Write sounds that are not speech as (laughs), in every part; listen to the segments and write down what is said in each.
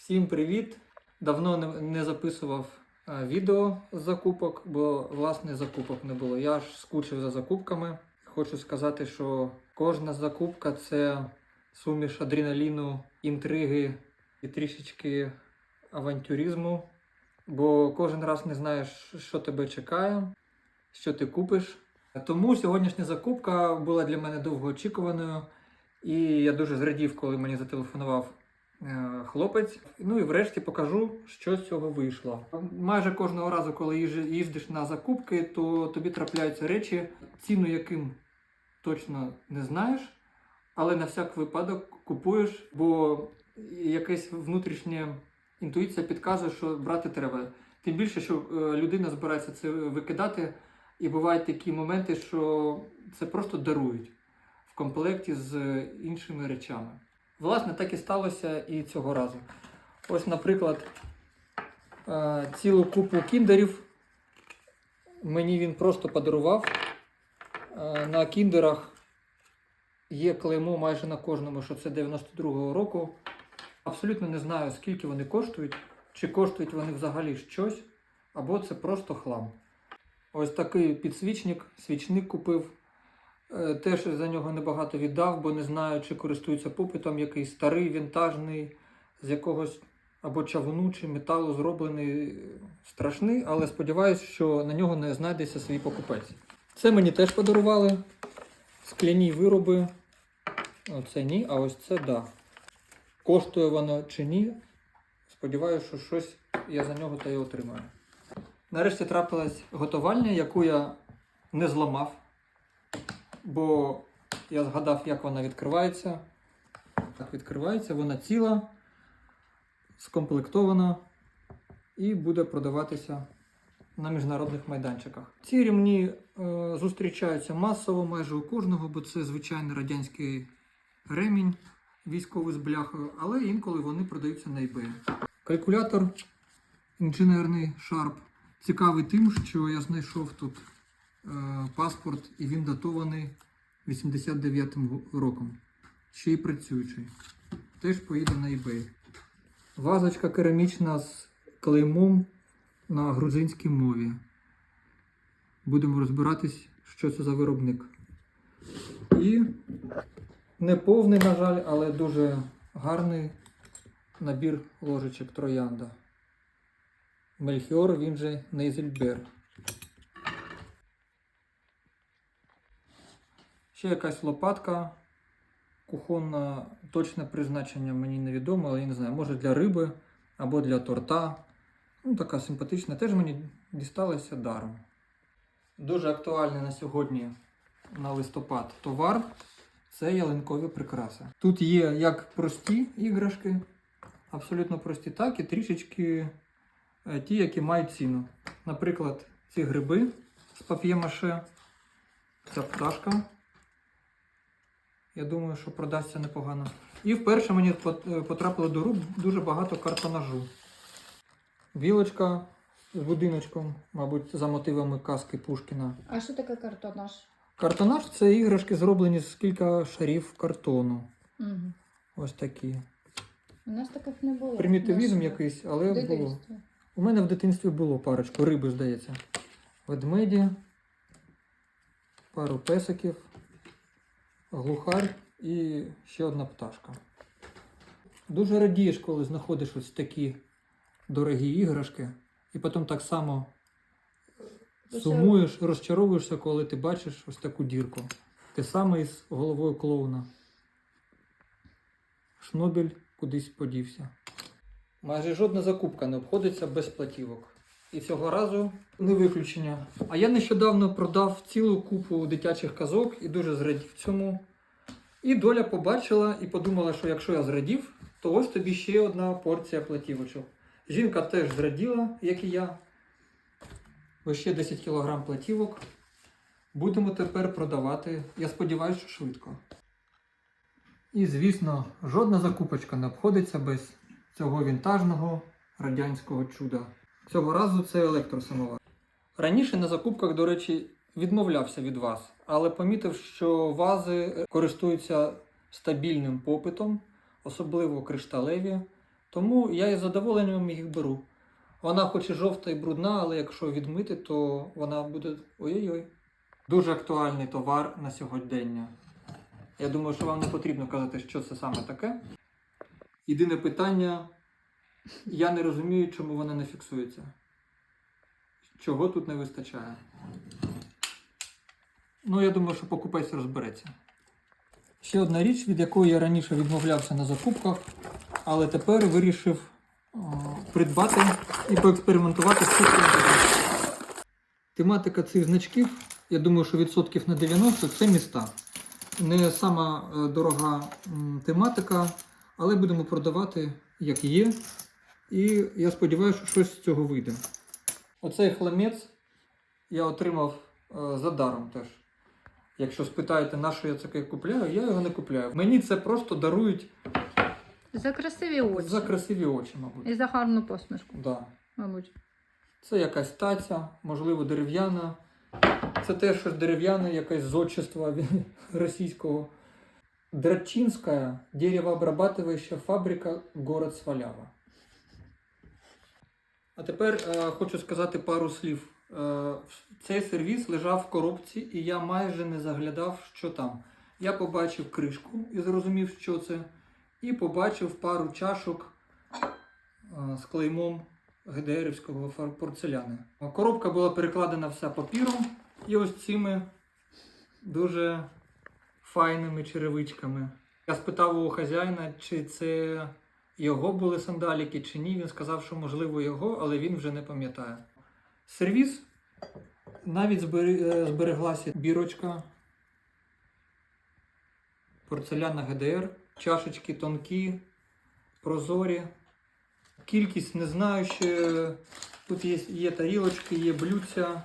Всім привіт! Давно не, записував е, відео з закупок, бо власне закупок не було. Я ж скучив за закупками. Хочу сказати, що кожна закупка це суміш адреналіну, інтриги і трішечки авантюризму. Бо кожен раз не знаєш, що тебе чекає, що ти купиш. Тому сьогоднішня закупка була для мене довгоочікуваною, і я дуже зрадів, коли мені зателефонував хлопець. Ну і врешті покажу, що з цього вийшло. Майже кожного разу, коли їздиш на закупки, то тобі трапляються речі, ціну яким точно не знаєш, але на всяк випадок купуєш, бо якась внутрішня інтуїція підказує, що брати треба. Тим більше, що е, людина збирається це викидати, і бувають такі моменти, що це просто дарують в комплекті з е, іншими речами. Власне, так і сталося і цього разу. Ось, наприклад, е, цілу купу кіндерів мені він просто подарував. Е, На кіндерах є клеймо майже на кожному, що це 92-го року. Абсолютно не знаю, скільки вони коштують, чи коштують вони взагалі щось, або це просто хлам. Ось такий підсвічник, свічник купив. Е, Теж за нього небагато віддав, бо не знаю, чи користується попитом якийсь старий, вінтажний, з якогось або чавуну, чи металу зроблений. Страшний, але сподіваюся, що на нього не знайдеться свій покупець. Це мені теж подарували. Скляні вироби. Оце ні, а ось це да. Коштує воно чи ні. Сподіваюся, що щось я за нього та й отримаю. Нарешті трапилась готовальня, яку я не зламав, бо я згадав, як вона відкривається. Так відкривається, вона ціла, скомплектована і буде продаватися на міжнародних майданчиках. Ці рівні е, зустрічаються масово майже у кожного, бо це звичайний радянський ремінь військовий з бляхою, але інколи вони продаються на eBay. Калькулятор інженерний Sharp цікавий тим, що я знайшов тут паспорт, і він датований 89-м роком. Ще й працюючий. Теж поїде на eBay. Вазочка керамічна з клеймом на грузинській мові. Будемо розбиратись, що це за виробник. І не повний, на жаль, але дуже гарний набір ложечок троянда. Мельхіор, він же Нейзельбер. Ще якась лопатка. Кухонна точне призначення мені невідомо, але я не знаю, може для риби або для торта. Ну, така симпатична. Теж мені дісталася даром. Дуже актуальний на сьогодні на листопад товар це ялинкові прикраси. Тут є як прості іграшки, абсолютно прості, так і трішечки е, ті, які мають ціну. Наприклад, ці гриби з пап'є-маше, ця пташка. Я думаю, що продасться непогано. І вперше мені е, потрапило до рук дуже багато картонажу. Білочка з будиночком, мабуть, за мотивами казки Пушкіна. А що таке картонаж? Картонаж це іграшки, зроблені з кілька шарів картону. Угу. Ось такі. У нас таких не було. Примітивізм Наше якийсь, але було. У мене в дитинстві було парочку, риби, здається. Ведмеді, пару песиків, глухар і ще одна пташка. Дуже радієш, коли знаходиш ось такі дорогі іграшки, і потім так само сумуєш, розчаровуєшся, коли ти бачиш ось таку дірку. Те саме із головою клоуна. Шнобель кудись подівся. Майже жодна закупка не обходиться без платівок. І цього разу не виключення. А я нещодавно продав цілу купу дитячих казок і дуже зрадів цьому. І доля побачила і подумала, що якщо я зрадів, то ось тобі ще одна порція платівочок. Жінка теж зраділа, як і я. Ось ще 10 кг платівок. Будемо тепер продавати, я сподіваюся, що швидко. І, звісно, жодна закупочка не обходиться без цього вінтажного радянського чуда. Цього разу це електросамовар. Раніше на закупках, до речі, відмовлявся від вас, але помітив, що вази користуються стабільним попитом, особливо кришталеві, Тому я із задоволенням їх беру. Вона хоч і жовта і брудна, але якщо відмити, то вона буде ой-ой-ой. Дуже актуальний товар на сьогодення. Я думаю, що вам не потрібно казати, що це саме таке. Єдине питання, я не розумію, чому вона не фіксується. Чого тут не вистачає? Ну, я думаю, що покупець розбереться. Ще одна річ, від якої я раніше відмовлявся на закупках, але тепер вирішив о, придбати і поекспериментувати з цим. Тематика цих значків, я думаю, що відсотків на 90 це міста. Не сама е, дорога тематика, але будемо продавати як є. І я сподіваюся, що щось з цього вийде. Оцей хламець я отримав е, за даром теж. Якщо спитаєте, на що я таке купляю, я його не купляю. Мені це просто дарують За красиві очі. за красиві очі, мабуть. І за гарну посмішку, Да. мабуть. Це якась таця, можливо, дерев'яна. Це теж щось дерев'яне, якесь зодчество від- (laughs) російського. Дратчинська деревообрабатывающая фабрика город Свалява. А тепер е, хочу сказати пару слів. Е, цей сервіс лежав в коробці, і я майже не заглядав, що там. Я побачив кришку і зрозумів, що це. І побачив пару чашок е, з клеймом ГДРівського порцеляни. Коробка була перекладена вся папіром і ось цими дуже файними черевичками. Я спитав у хазяїна, чи це його були сандаліки, чи ні. Він сказав, що можливо його, але він вже не пам'ятає. Сервіс навіть е, збереглася бірочка. Порцеляна ГДР, чашечки тонкі, прозорі. Кількість не знаю ще. Тут є, є тарілочки, є блюдця.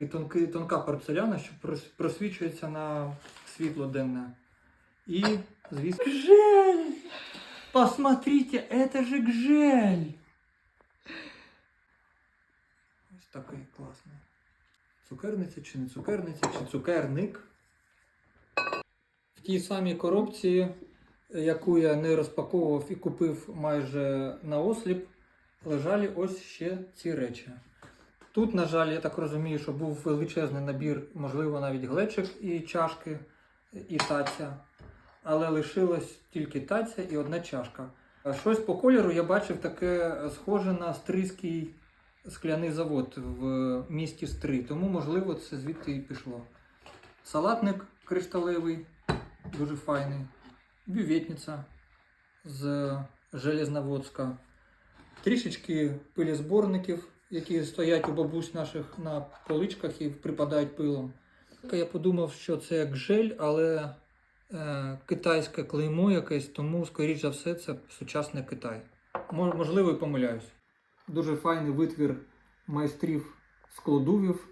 І тонка порцеляна, що просвічується на світло денне. І, звісно, гжель! Посмотрите, это же гжель! Ось такий класний. Цукерниця чи не цукерниця, чи цукерник. В тій самій коробці яку я не розпаковував і купив майже на осліп, лежали ось ще ці речі. Тут, на жаль, я так розумію, що був величезний набір, можливо, навіть глечик і чашки, і таця. Але лишилось тільки таця і одна чашка. Щось по кольору я бачив таке схоже на стрийський скляний завод в місті Стрий, тому, можливо, це звідти і пішло. Салатник кришталевий, дуже файний бюветниця з Железноводська, трішечки пилізборників, які стоять у бабусь наших на поличках і припадають пилом. Я подумав, що це як жель, але е, китайське клеймо якесь, тому, скоріш за все, це сучасний Китай. Можливо, і помиляюсь. Дуже файний витвір майстрів складувів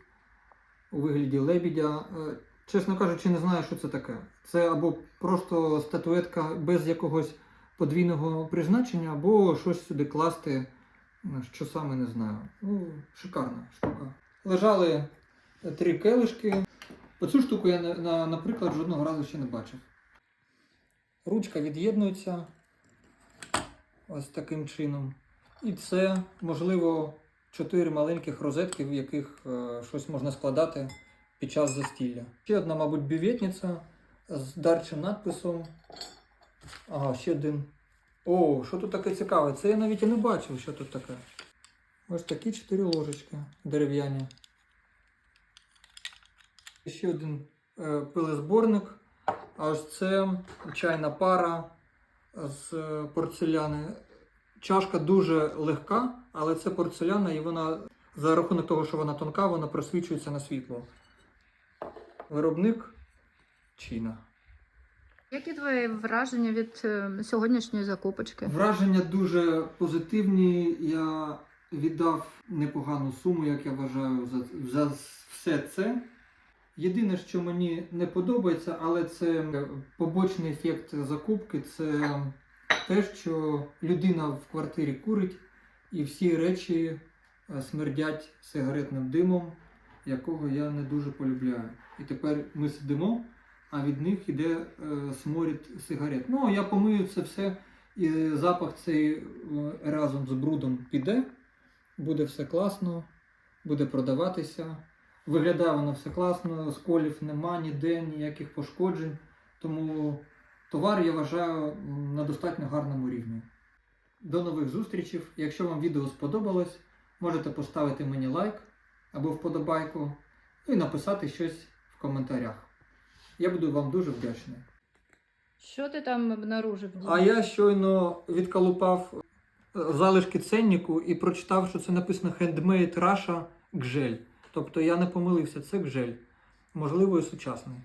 у вигляді лебідя. Е, Чесно кажучи, не знаю, що це таке. Це або просто статуетка без якогось подвійного призначення, або щось сюди класти, що саме не знаю. Ну, шикарна штука. Лежали три келишки. Оцю штуку я, на- на- наприклад, жодного разу ще не бачив. Ручка від'єднується ось таким чином. І це, можливо, чотири маленьких розетки, в яких е, щось можна складати під час застілля. Ще одна, мабуть, бюветниця з дарчим надписом. Ага, ще один. О, що тут таке цікаве? Це я навіть і не бачив, що тут таке. Ось такі чотири ложечки дерев'яні. Ще один е, пилезборник. А ось це чайна пара з порцеляни. Чашка дуже легка, але це порцеляна, і вона за рахунок того, що вона тонка, вона просвічується на світло. Виробник Чіна. Які твої враження від е, сьогоднішньої закупочки? Враження дуже позитивні. Я віддав непогану суму, як я вважаю, за, за все це. Єдине, що мені не подобається, але це побочний ефект закупки, це те, що людина в квартирі курить і всі речі е, смердять сигаретним димом, якого я не дуже полюбляю. І тепер ми сидимо, а від них іде е, сморід сигарет. Ну, я помию це все І запах цей е, разом з брудом піде, буде все класно, буде продаватися. Виглядає воно все класно, сколів нема, ніде ніяких пошкоджень. Тому товар я вважаю на достатньо гарному рівні. До нових зустрічей. Якщо вам відео сподобалось, можете поставити мені лайк або вподобайку, ну і написати щось в коментарях. Я буду вам дуже вдячний. Що ти там обнаружив? А я щойно відколупав е, залишки ценнику і прочитав, що це написано Handmade Russia Гжель. Тобто я не помилився, це гжель. Можливо, і сучасний.